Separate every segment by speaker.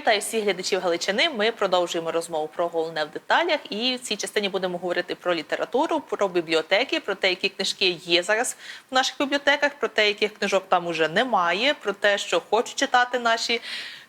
Speaker 1: Я вітаю всіх глядачів Галичини. Ми продовжуємо розмову про головне в деталях. І в цій частині будемо говорити про літературу, про бібліотеки, про те, які книжки є зараз в наших бібліотеках, про те, яких книжок там уже немає, про те, що хочуть читати наші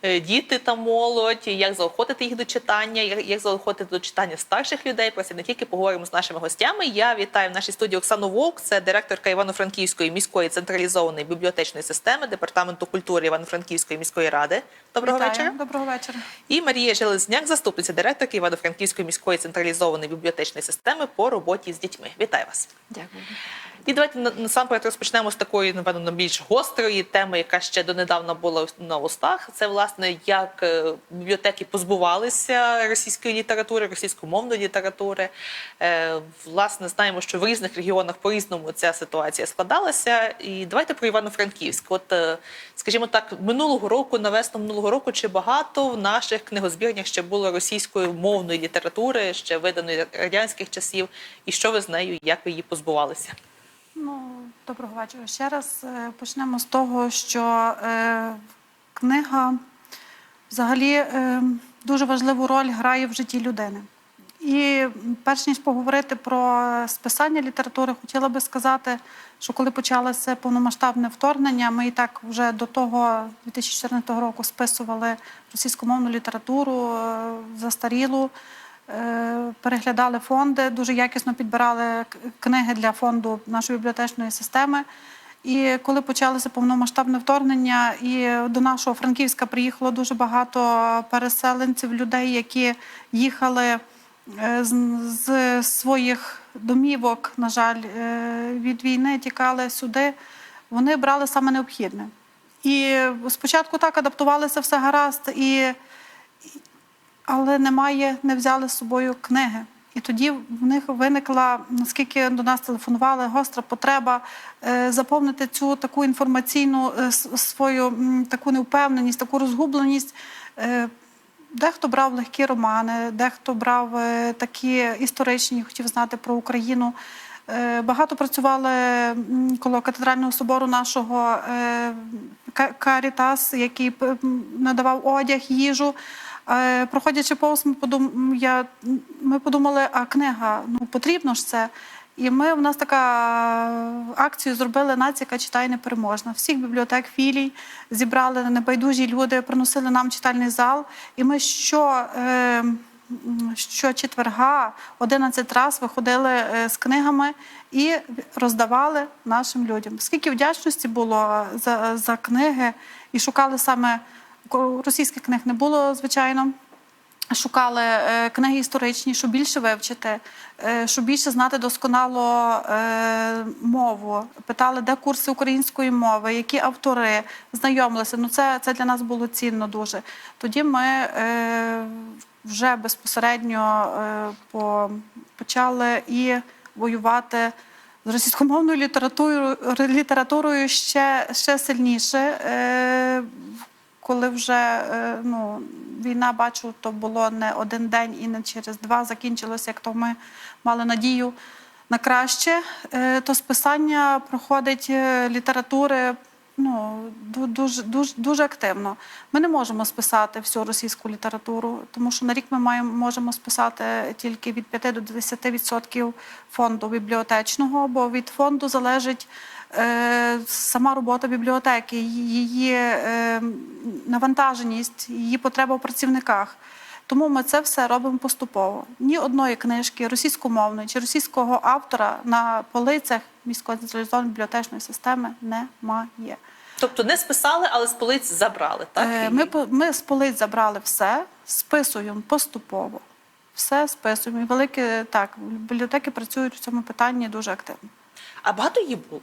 Speaker 1: діти та молодь, як заохотити їх до читання, як як заохотити до читання старших людей. Про це не тільки поговоримо з нашими гостями. Я вітаю в нашій студії Оксану Вовк, це директорка Івано-Франківської міської централізованої бібліотечної системи департаменту культури Івано-Франківської міської ради. Доброго
Speaker 2: Вітаю.
Speaker 1: вечора.
Speaker 2: Доброго вечора.
Speaker 1: І Марія Железняк, заступниця директорки Івано-Франківської міської централізованої бібліотечної системи по роботі з дітьми. Вітаю вас.
Speaker 3: Дякую.
Speaker 1: І давайте насамперед розпочнемо з такої, напевно, більш гострої теми, яка ще донедавна була на устах. Це власне як е, бібліотеки позбувалися російської літератури, російськомовної літератури. Е, Власне, знаємо, що в різних регіонах по-різному ця ситуація складалася. І давайте про Івано-Франківськ. От, е, скажімо так, минулого року, на весну минулого року, чи багато в наших книгозбірнях ще було російської мовної літератури, ще виданої радянських часів, і що ви з нею, як ви її позбувалися?
Speaker 2: Ну, доброго вечора. Ще раз почнемо з того, що е, книга взагалі е, дуже важливу роль грає в житті людини. І перш ніж поговорити про списання літератури, хотіла би сказати, що коли почалося повномасштабне вторгнення, ми і так вже до того 2014 року списували російськомовну літературу е, застарілу. Е, переглядали фонди, дуже якісно підбирали книги для фонду нашої бібліотечної системи. І коли почалося повномасштабне вторгнення, і до нашого Франківська приїхало дуже багато переселенців, людей, які їхали е, з, своїх домівок, на жаль, е, від війни тікали сюди. Вони брали саме необхідне. І спочатку так адаптувалися все гаразд, і але немає, не взяли з собою книги. І тоді в них виникла, наскільки до нас телефонували, гостра потреба е, заповнити цю таку інформаційну е, свою таку невпевненість, таку розгубленість. Е, Дехто брав легкі романи, дехто брав такі історичні, хотів знати про Україну. Багато працювали коло катедрального собору нашого Карітас, який надавав одяг, їжу. Е, Проходячи повз, ми подум... я... ми подумали, а книга, ну потрібно ж це. І ми в нас така акцію зробили нація, яка читає непереможна. Всіх бібліотек філій зібрали небайдужі люди, приносили нам читальний зал. І ми що, е, що четверга 11 раз виходили е, з книгами і роздавали нашим людям. Скільки вдячності було за, за книги, і шукали саме російських книг не було, звичайно. Шукали е, книги історичні, щоб більше вивчити, е, щоб більше знати досконало е, мову. Питали, де курси української мови, які автори, знайомилися. Ну, це, це для нас було цінно дуже. Тоді ми вже безпосередньо по, почали і воювати з російськомовною літературою, літературою ще, ще сильніше. Коли вже е, ну, війна, бачу, то було не один день і не через два закінчилося, як то ми мали надію на краще, е, то списання проходить е, літератури ну, дуже, дуже, дуже активно. Ми не можемо списати всю російську літературу, тому що на рік ми маємо, можемо списати тільки від 5 до 10% фонду бібліотечного, бо від фонду залежить сама робота бібліотеки, її е, навантаженість, її потреба в працівниках. Тому ми це все робимо поступово. Ні одної книжки російськомовної чи російського автора на полицях міської централізованої бібліотечної системи немає.
Speaker 1: Тобто не списали, але з полиць забрали, так?
Speaker 2: Е, Ми, ми з полиць забрали все, списуємо поступово. Все списуємо. І великі так, бібліотеки працюють в цьому питанні дуже активно.
Speaker 1: А багато її було?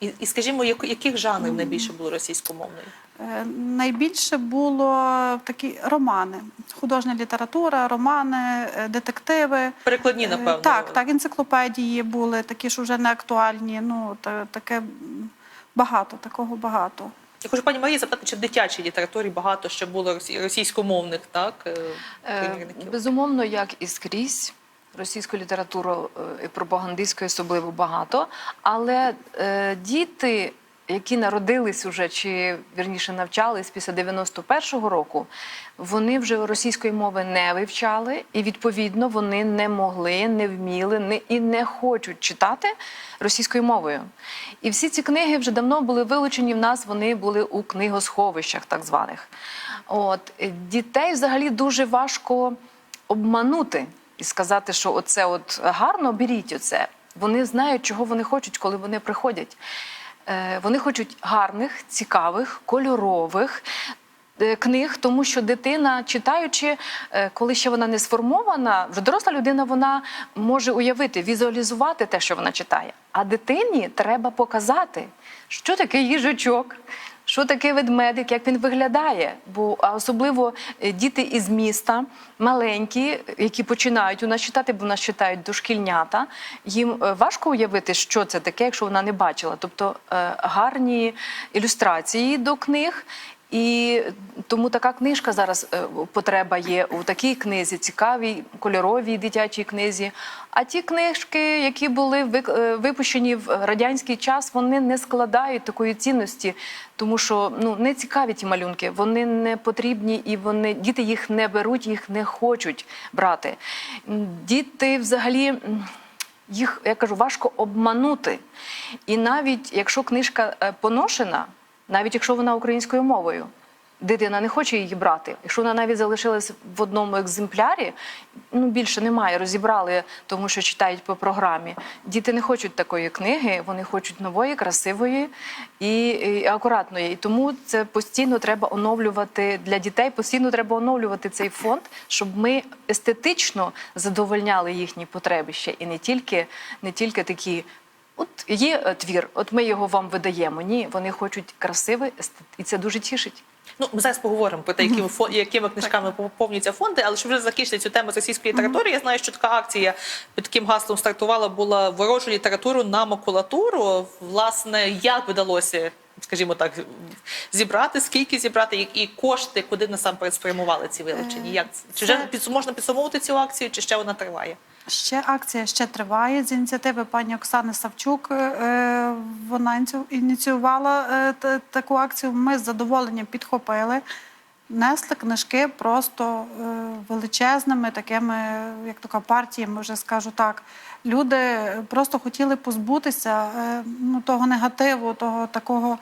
Speaker 1: І, і скажімо, як- яких жанрів найбільше було російськомовної?
Speaker 2: Е, Найбільше було такі романи, художня література, романи, е, детективи.
Speaker 1: Перекладні,
Speaker 2: Е,
Speaker 1: напевно.
Speaker 2: Так, так, енциклопедії були, такі ж вже не актуальні. Ну, та- таке багато, такого багато.
Speaker 1: Я хочу пані Марії запитати, чи в дитячій літературі багато ще було російськомовних, так? примірників?
Speaker 3: Безумовно, як і скрізь. Російської літератури е, і пропагандистської особливо багато, але е, діти які народились уже чи вірніше навчались після 91-го року, вони вже російської мови не вивчали, і відповідно вони не могли, не вміли не, і не хочуть читати російською мовою. І всі ці книги вже давно були вилучені в нас. Вони були у книгосховищах, так званих. От дітей взагалі дуже важко обманути і сказати, що оце от гарно, беріть оце. Вони знають, чого вони хочуть, коли вони приходять. Е, Вони хочуть гарних, цікавих, кольорових. е, Книг, тому що дитина, читаючи, е, коли ще вона не сформована, вже доросла людина вона може уявити, візуалізувати те, що вона читає. А дитині треба показати, що таке їжачок, що таке ведмедик, як він виглядає. Бо а особливо е, діти із міста, маленькі, які починають у нас читати, бо у нас читають дошкільнята. Їм е, важко уявити, що це таке, якщо вона не бачила. Тобто е, гарні ілюстрації до книг. І тому така книжка зараз е, потреба є у такій книзі, цікавій, кольоровій дитячій книзі. А ті книжки, які були е, випущені в радянський час, вони не складають такої цінності, тому що ну не цікаві ті малюнки, вони не потрібні і вони діти їх не беруть, їх не хочуть брати. Діти взагалі. Їх я кажу, важко обманути. І навіть якщо книжка е, поношена, навіть якщо вона українською мовою, дитина не хоче її брати. Якщо вона навіть залишилась в одному екземплярі, ну більше немає, розібрали, тому що читають по програмі. Діти не хочуть такої книги, вони хочуть нової, красивої і, і акуратної. І тому це постійно треба оновлювати для дітей. Постійно треба оновлювати цей фонд, щоб ми естетично задовольняли їхні потреби ще і не тільки, не тільки такі. От є е, твір, от ми його вам видаємо. Ні, вони хочуть красивий і це дуже тішить.
Speaker 1: Ну, ми зараз поговоримо про те, якими, фо- якими книжками поповнюються фонди, але щоб вже закінчити цю тему з російської літератури, я знаю, що така акція під таким гаслом стартувала була ворожу літературу на макулатуру. Власне, як вдалося, скажімо так, зібрати, скільки зібрати, і- кошти, куди насамперед спрямували ці вилучені? Як чи вже можна підсумовувати цю акцію, чи ще вона триває?
Speaker 2: Ще акція ще триває з ініціативи пані Оксани Савчук. е, Вона ініці- ініціювала е, таку акцію. Ми з задоволенням підхопили. Несли книжки просто е, величезними, такими, як така партіями, вже скажу так. Люди просто хотіли позбутися е, ну, того негативу, того такого.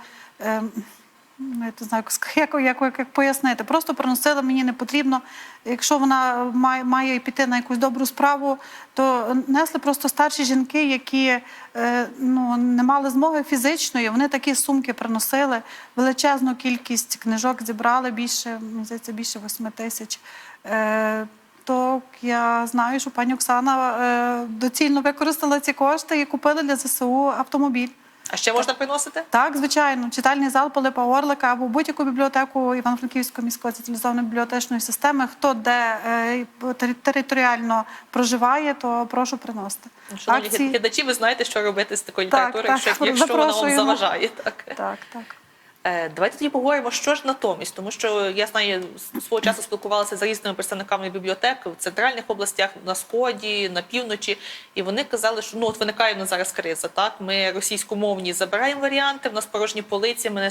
Speaker 2: Ну, я не знаю, як, як, як, як пояснити. Просто приносили мені не потрібно. Якщо вона має, має піти на якусь добру справу, то несли просто старші жінки, які е, ну, не мали змоги фізичної. Вони такі сумки приносили. Величезну кількість книжок зібрали більше, здається, більше восьми тисяч. Е, то я знаю, що пані Оксана е, доцільно використала ці кошти і купили для ЗСУ автомобіль.
Speaker 1: А ще можна приносити?
Speaker 2: Так, звичайно, читальний зал Пилипа Орлика або будь-яку бібліотеку Івано-Франківської міської централізованої бібліотечної системи. Хто де е, територіально проживає, то прошу приносити.
Speaker 1: Шановні
Speaker 2: Акції-
Speaker 1: глядачі, ви знаєте, що робити з такою
Speaker 2: Так,
Speaker 1: літературою,
Speaker 2: так,
Speaker 1: якщо, якщо вона вам заважає. Так.
Speaker 2: Так, так.
Speaker 1: Е, Давайте тоді поговоримо, що ж натомість, тому що я знаю, свого часу спілкувалася з різними представниками бібліотек в центральних областях, на сході, на півночі, і вони казали, що ну от виникає нас зараз криза. Так, ми російськомовні забираємо варіанти, в нас порожні полиці. Ми не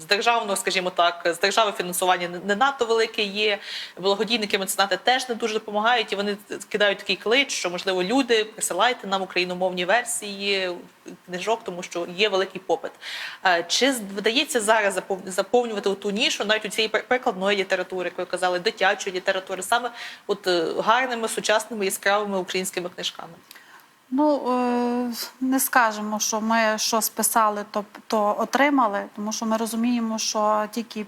Speaker 1: з державного, скажімо так, з держави фінансування не надто велике є. Благодійники меценати теж не дуже допомагають, і вони кидають такий клич, що можливо люди присилайте нам україномовні версії книжок, тому що є великий попит. Е, Чи вдається зараз запов- заповнювати ту нішу, навіть у цієї прикладної літератури, як ви казали, дитячої літератури, саме от е, гарними, сучасними, яскравими українськими книжками?
Speaker 2: Ну е, не скажемо, що ми що списали, то, то отримали, тому що ми розуміємо, що тільки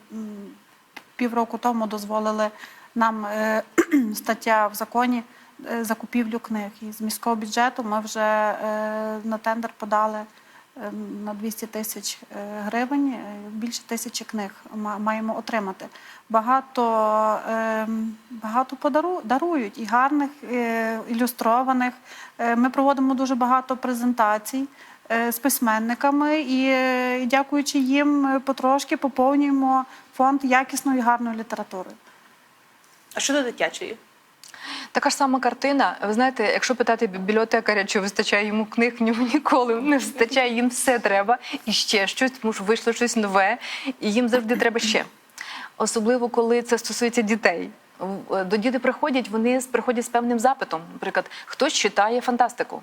Speaker 2: півроку тому дозволили нам стаття в законі закупівлю книг. І з міського бюджету ми вже е, на тендер подали е, на 200 тисяч е, гривень. е, Більше тисячі книг маємо отримати. Багато, е, багато подару, дарують і гарних, е, ілюстрованих. Е, Ми проводимо дуже багато презентацій е, з письменниками і, е, дякуючи їм, е, потрошки поповнюємо фонд якісної гарної літератури.
Speaker 1: А щодо дитячої?
Speaker 3: Така ж сама картина. Ви знаєте, якщо питати бібліотекаря, чи вистачає йому книг, ньому ніколи не вистачає, їм все треба і ще щось, тому що вийшло щось нове, і їм завжди треба ще. Особливо, коли це стосується дітей. В- До діти приходять, вони приходять з певним запитом. Наприклад, хтось читає фантастику,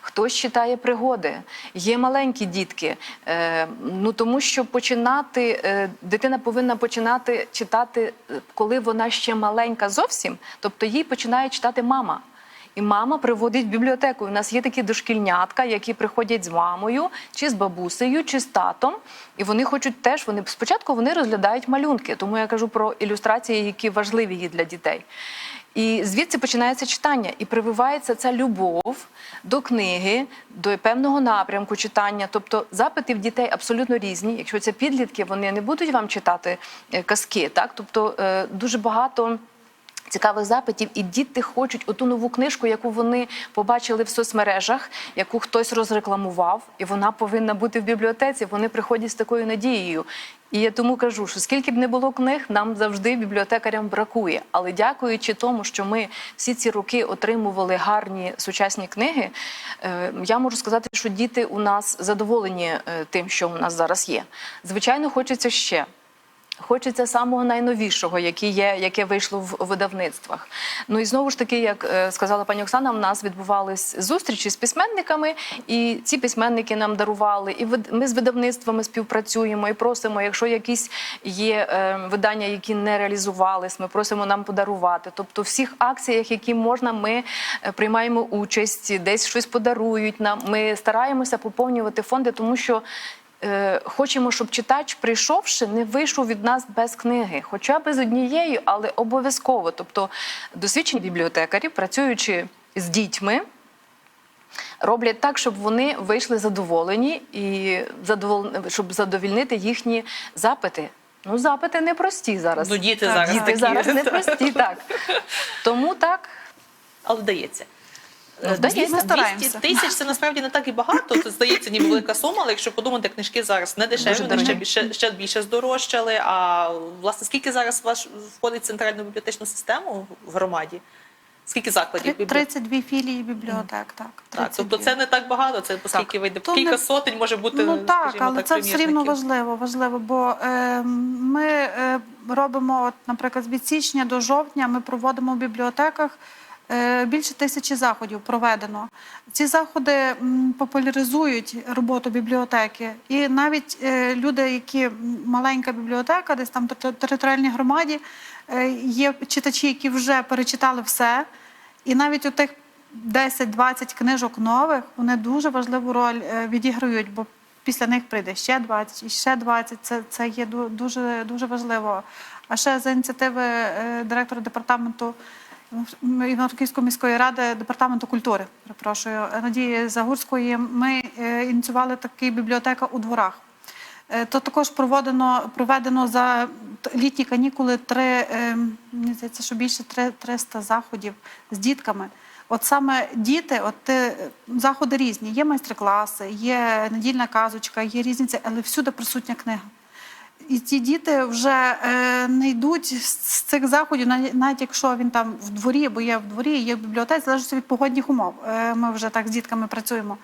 Speaker 3: хтось читає пригоди. Є маленькі дітки. Е, ну тому що починати е, дитина повинна починати читати, е, коли вона ще маленька зовсім, тобто їй починає читати мама. І мама приводить в бібліотеку. У нас є такі дошкільнятка, які приходять з мамою, чи з бабусею, чи з татом. І вони хочуть теж. Вони спочатку вони розглядають малюнки. Тому я кажу про ілюстрації, які важливі є для дітей. І звідси починається читання, і прививається ця любов до книги, до певного напрямку читання. Тобто запити в дітей абсолютно різні. Якщо це підлітки, вони не будуть вам читати е, казки. Так, тобто е, дуже багато цікавих запитів, і діти хочуть оту нову книжку, яку вони побачили в соцмережах, яку хтось розрекламував, і вона повинна бути в бібліотеці. Вони приходять з такою надією. І я тому кажу, що скільки б не було книг, нам завжди бібліотекарям бракує. Але дякуючи тому, що ми всі ці роки отримували гарні сучасні книги, е, я можу сказати, що діти у нас задоволені е, тим, що у нас зараз є. Звичайно, хочеться ще. Хочеться самого найновішого, яке є, яке вийшло в видавництвах. Ну і знову ж таки, як е, сказала пані Оксана, в нас відбувались зустрічі з письменниками, і ці письменники нам дарували. І ми з видавництвами співпрацюємо і просимо, якщо якісь є е, видання, які не реалізувались, ми просимо нам подарувати. Тобто, в всіх акціях, які можна, ми е, приймаємо участь, десь щось подарують нам. Ми стараємося поповнювати фонди, тому що. Е, Хочемо, щоб читач, прийшовши, не вийшов від нас без книги, хоча б з однією, але обов'язково. Тобто досвідчені бібліотекарі, працюючи з дітьми, роблять так, щоб вони вийшли задоволені і задовол... щоб задовільнити їхні запити. Ну, запити непрості зараз.
Speaker 1: Ну, діти
Speaker 2: Так,
Speaker 1: зараз
Speaker 3: Діти
Speaker 1: такі.
Speaker 3: зараз непрості, так. Тому так.
Speaker 1: Але вдається.
Speaker 3: Ну.
Speaker 1: 200
Speaker 2: Ми стараємося.
Speaker 1: тисяч це насправді не так і багато. Це здається, ніби велика сума, але якщо подумати, книжки зараз не дешеві, вони ще більше, ще більше здорожчали. А власне, скільки зараз ваш входить в центральну бібліотечну систему в громаді? Скільки закладів
Speaker 2: Три-
Speaker 1: бібліотек?
Speaker 2: 32 філії бібліотек, так.
Speaker 1: Так, тобто це не так багато, це оскільки вийде
Speaker 2: То
Speaker 1: кілька
Speaker 2: не-
Speaker 1: сотень може бути.
Speaker 2: Ну так,
Speaker 1: скажімо
Speaker 2: але
Speaker 1: так,
Speaker 2: це все рівно важливо, важливо, бо е, ми е, робимо, от, наприклад, від січня до жовтня ми проводимо в бібліотеках. Е, Більше тисячі заходів проведено. Ці заходи популяризують роботу бібліотеки. І навіть е, люди, які маленька бібліотека, десь там територіальній громаді, е, є читачі, які вже перечитали все. І навіть у тих 10-20 книжок нових вони дуже важливу роль відіграють, бо після них прийде ще 20 і ще 20. Це, це є дуже, дуже важливо. А ще за ініціативи директора департаменту Івано-Франківської міської ради департаменту культури, перепрошую, Надії Загурської, ми е, ініціювали такий бібліотека у дворах. Е, То також проведено, проведено за літні канікули три, е, мені здається, що більше три- 300 заходів з дітками. От саме діти, от е, заходи різні. Є майстер-класи, є недільна казочка, є різні, це, але всюди присутня книга. І ці діти вже е, не йдуть з цих заходів, навіть, якщо він там в дворі, бо є в дворі, є в бібліотеці, залежить від погодних умов. Е, ми вже так з дітками працюємо.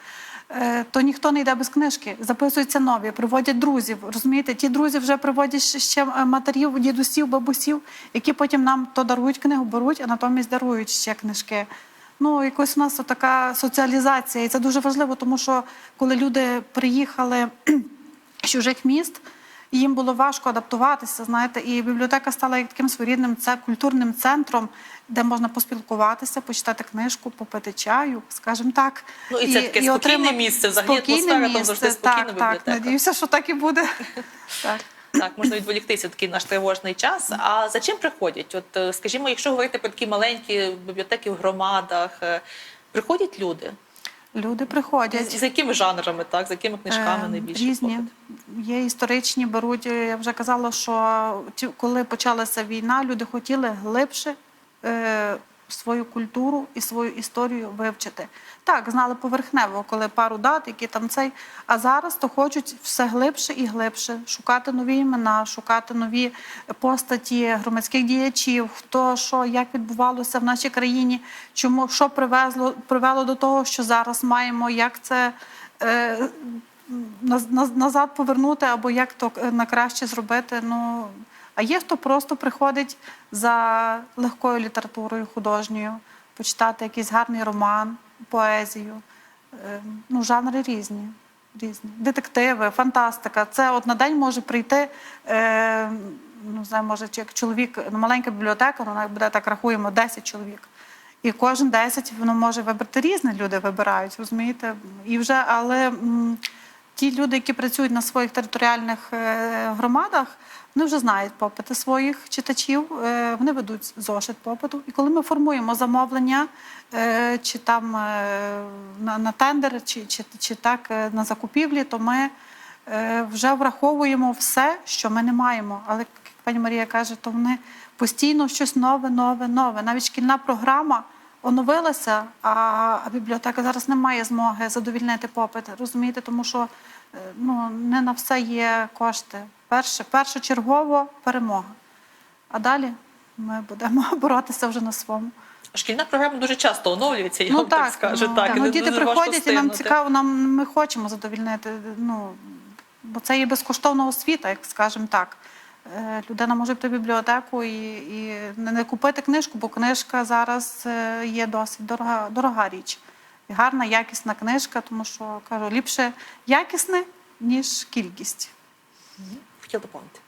Speaker 2: Е, то ніхто не йде без книжки, записуються нові, приводять друзів. Розумієте, ті друзі вже приводять ще- матерів, дідусів, бабусів, які потім нам то дарують книгу, беруть, а натомість дарують ще книжки. Ну, якось у нас така соціалізація, і це дуже важливо, тому що коли люди приїхали з чужих міст, їм було важко адаптуватися, знаєте, і бібліотека стала як таким своєрідним це культурним центром, де можна поспілкуватися, почитати книжку, попити чаю, скажімо так.
Speaker 1: Ну, і це таке спокійне
Speaker 2: отримати-
Speaker 1: місце, взагалі атмосфера там завжди
Speaker 2: місце,
Speaker 1: спокійна
Speaker 2: так, так, надіюся, що так і буде. так.
Speaker 1: Так, можна відволіктися в такий наш тривожний час. А за чим приходять? От, е, скажімо, якщо говорити про такі маленькі бібліотеки в громадах, е, приходять люди.
Speaker 2: Люди приходять.
Speaker 1: З, з якими жанрами, так, з якими книжками
Speaker 2: Е,
Speaker 1: найбільше?
Speaker 2: Різні.
Speaker 1: походить?
Speaker 2: Є історичні, беруть. е, Я вже казала, що ті- коли почалася війна, люди хотіли глибше е, свою культуру і свою історію вивчити. Так, знали поверхнево, коли пару дат, які там цей. А зараз то хочуть все глибше і глибше шукати нові імена, шукати нові постаті громадських діячів, хто що, як відбувалося в нашій країні, чому що привезло привело до того, що зараз маємо, як це. Е, наз- наз- назад повернути або як то е, на краще зробити. Ну а є хто просто приходить за легкою літературою художньою, почитати якийсь гарний роман, поезію. Е, Ну, жанри різні. різні. Детективи, фантастика. Це от на день може прийти. Е, ну, знаю, може, як чоловік, ну, маленька бібліотека, вона буде так рахуємо 10 чоловік. І кожен 10 воно може вибрати різні люди вибирають, розумієте? І вже, але м, ті люди, які працюють на своїх територіальних е, громадах, вони вже знають попити своїх читачів, е, вони ведуть зошит попиту. І коли ми формуємо замовлення, е, чи там на, на тендер, чи, чи, чи так на закупівлі, то ми вже враховуємо все, що ми не маємо. Але як пані Марія каже, то вони постійно щось нове, нове, нове. Навіть шкільна програма оновилася, а, бібліотека зараз не має змоги задовільнити попит. Розумієте, тому що е, ну, не на все є кошти. Перше, першочергово перемога. А далі ми будемо боротися вже на своєму.
Speaker 1: Шкільна програма дуже часто оновлюється, я
Speaker 2: Ну
Speaker 1: вам так,
Speaker 2: так,
Speaker 1: скажу.
Speaker 2: ну,
Speaker 1: так,
Speaker 2: ну, діти приходять, і нам цікаво, нам ми хочемо задовільнити. Ну бо це є безкоштовна освіта, як скажемо так. Е, Людина може піти в бібліотеку і, і не не купити книжку, бо книжка зараз е, є досить дорога, дорога річ. І гарна, якісна книжка, тому що кажу, ліпше якісне, ніж кількість.
Speaker 1: Хотіла доповнити.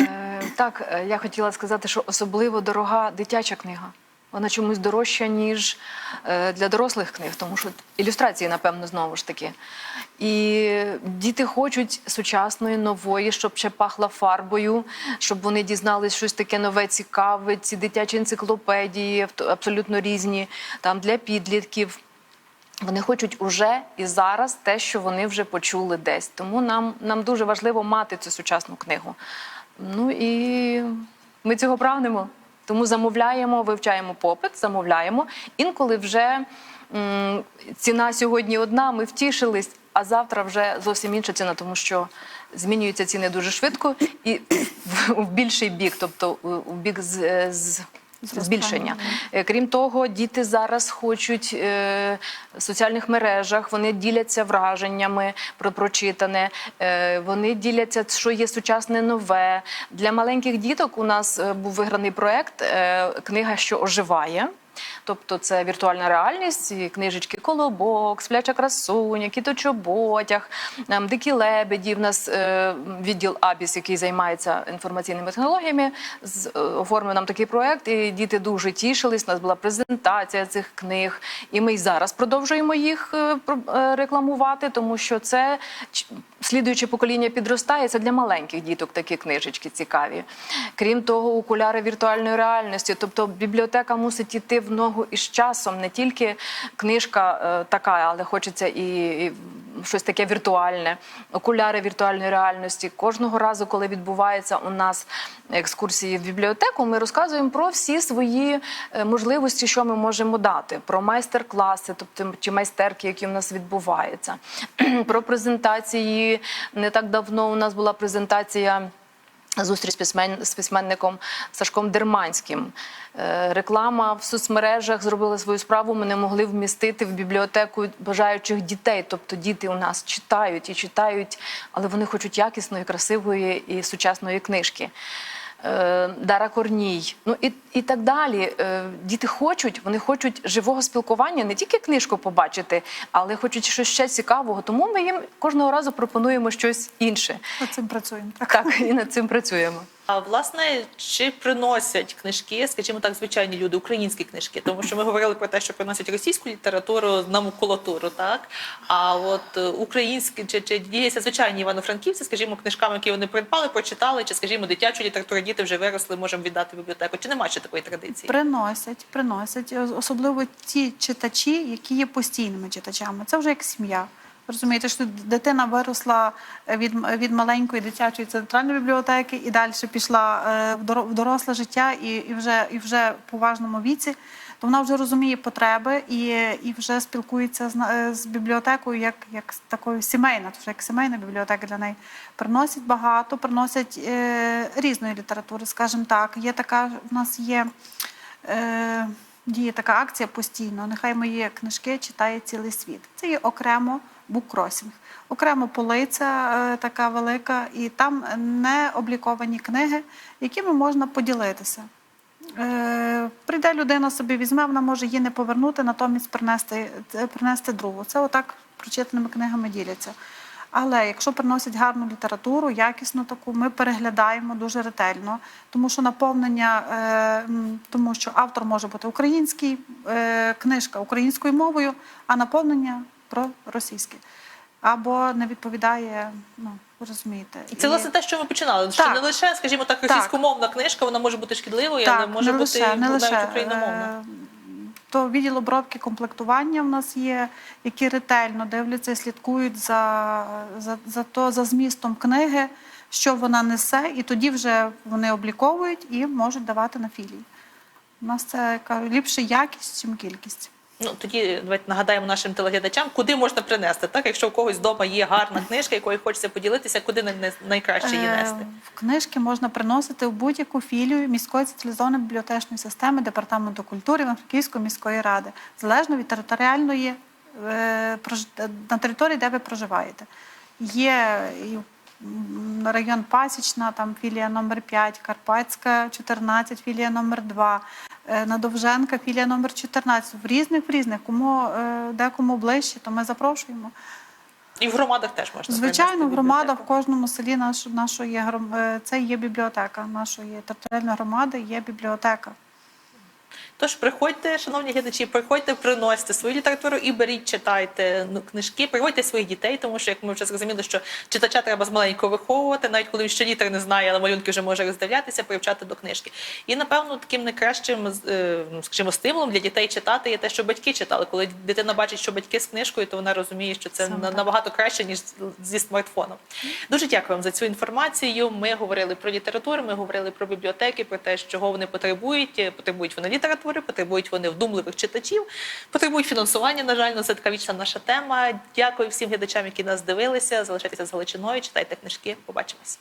Speaker 3: Е, так, е, я хотіла сказати, що особливо дорога дитяча книга. Вона чомусь дорожча, ніж е, для дорослих книг, тому що ілюстрації, напевно, знову ж таки. І діти хочуть сучасної, нової, щоб ще пахла фарбою, щоб вони дізнались щось таке нове, цікаве, ці дитячі енциклопедії абсолютно різні, там для підлітків. Вони хочуть уже і зараз те, що вони вже почули десь. Тому нам, нам дуже важливо мати цю сучасну книгу. Ну і ми цього прагнемо. Тому замовляємо, вивчаємо попит, замовляємо. Інколи вже м, ціна сьогодні одна, ми втішились, а завтра вже зовсім інша ціна, тому що змінюються ціни дуже швидко і в, в більший бік, тобто у бік з, з збільшення. Е, Крім того, діти зараз хочуть е, в соціальних мережах, вони діляться враженнями про прочитане, е, вони діляться, що є сучасне нове. Для маленьких діток у нас був виграний проект Книга, що оживає. Тобто це віртуальна реальність, і книжечки Колобок, Спляча красуня, Кіточоботяг, ем, Дикі лебеді. В нас е, відділ Абіс, який займається інформаційними технологіями, е, оформив нам такий проект, і діти дуже тішились. У нас була презентація цих книг, і ми й зараз продовжуємо їх е, рекламувати, тому що це слідуюче покоління підростає. Це для маленьких діток такі книжечки цікаві. Крім того, окуляри віртуальної реальності. Тобто бібліотека мусить іти в ногу із часом, не тільки книжка е, така, але хочеться і, і щось таке віртуальне, окуляри віртуальної реальності. Кожного разу, коли відбувається у нас екскурсії в бібліотеку, ми розказуємо про всі свої е, можливості, що ми можемо дати, про майстер-класи, тобто чи майстерки, які у нас відбуваються, про презентації. Не так давно у нас була презентація. Зустріч з письмен- з письменником Сашком Дерманським. Е, Реклама в соцмережах зробила свою справу. Ми не могли вмістити в бібліотеку бажаючих дітей. Тобто діти у нас читають і читають, але вони хочуть якісної, красивої і сучасної книжки. Е, Дара Корній, ну і, і так далі. Е, Діти хочуть, вони хочуть живого спілкування, не тільки книжку побачити, але хочуть щось ще цікавого. Тому ми їм кожного разу пропонуємо щось інше.
Speaker 2: Над цим працюємо. Так.
Speaker 3: Так, і над цим працюємо.
Speaker 1: А власне, чи приносять книжки, скажімо так, звичайні люди, українські книжки? Тому що ми говорили про те, що приносять російську літературу на макулатуру, так? А от е, українські чи, чи діляться звичайні івано-франківці, скажімо, книжками, які вони придбали, прочитали, чи, скажімо, дитячу літературу діти вже виросли, можемо віддати в бібліотеку. Чи немає ще такої традиції?
Speaker 2: Приносять, приносять, особливо ті читачі, які є постійними читачами. Це вже як сім'я. Розумієте, що дитина виросла від, від маленької дитячої центральної бібліотеки і далі пішла е, в доросле життя і, і, вже, і вже в поважному віці, то вона вже розуміє потреби і, і вже спілкується з, е, з бібліотекою як, як такою сімейна, вже як сімейна бібліотека для неї. Приносять багато, приносять е, різної літератури, скажімо так. Є така, в нас є. Е, Діє така акція постійно. Нехай мої книжки читає цілий світ. Це є окремо буккросінг, окремо полиця е, така велика, і там не обліковані книги, якими можна поділитися. Е, прийде людина собі, візьме, вона може її не повернути, натомість принести, е, принести другу. Це отак прочитаними книгами діляться. Але якщо приносять гарну літературу, якісну таку, ми переглядаємо дуже ретельно, тому що наповнення, тому що автор може бути український, книжка українською мовою, а наповнення про російське. Або не відповідає, ну ви розумієте.
Speaker 1: І це власне те, що ми починали. Що не лише, скажімо так,
Speaker 2: Так.
Speaker 1: російськомовна книжка, вона може бути шкідливою, але може
Speaker 2: не
Speaker 1: бути
Speaker 2: лише, не
Speaker 1: навіть
Speaker 2: лише.
Speaker 1: україномовна.
Speaker 2: Е, То відділ обробки комплектування в нас є, які ретельно дивляться і слідкують за, за, за, то, за змістом книги, що вона несе, і тоді вже вони обліковують і можуть давати на філії. У нас це кажу, ліпше якість, ніж кількість.
Speaker 1: Ну тоді давайте нагадаємо нашим телеглядачам, куди можна принести. Так, якщо у когось вдома є гарна книжка, якою хочеться поділитися, куди най- найкраще її
Speaker 2: Е,
Speaker 1: нести.
Speaker 2: В книжки можна приносити в будь-яку філію міської централізованої бібліотечної системи Департаменту культури Івано-Франківської міської ради, залежно від територіальної е, на території, де ви проживаєте. Є і м, район Пасічна, там філія номер 5, Карпатська 14, філія номер 2, е, на Довженка філія номер 14. В різних в різних, кому е, декому ближче, то ми запрошуємо.
Speaker 1: І в громадах теж можна
Speaker 2: Звичайно, громада в кожному селі наш, нашої е, це є бібліотека. Нашої територіальної громади є бібліотека.
Speaker 1: Тож приходьте, шановні глядачі, приходьте, приносьте свою літературу і беріть, читайте ну, книжки, приводьте своїх дітей, тому що як ми вже зрозуміли, що читача треба з маленького виховувати, навіть коли він ще літер не знає, але малюнки вже може роздивлятися, привчати до книжки. І напевно таким найкращим, е, ну, скажімо, стимулом для дітей читати є те, що батьки читали. Коли дитина бачить, що батьки з книжкою, то вона розуміє, що це
Speaker 2: Саме
Speaker 1: набагато краще ніж зі смартфоном. Дуже дякую вам за цю інформацію. Ми говорили про літературу, ми говорили про бібліотеки, про те, чого вони потребують. Потребують вони літератури, потребують вони вдумливих читачів, потребують фінансування. На жаль, ну, це така вічна наша тема. Дякую всім глядачам, які нас дивилися. Залишайтеся з Галичиною, читайте книжки. Побачимось.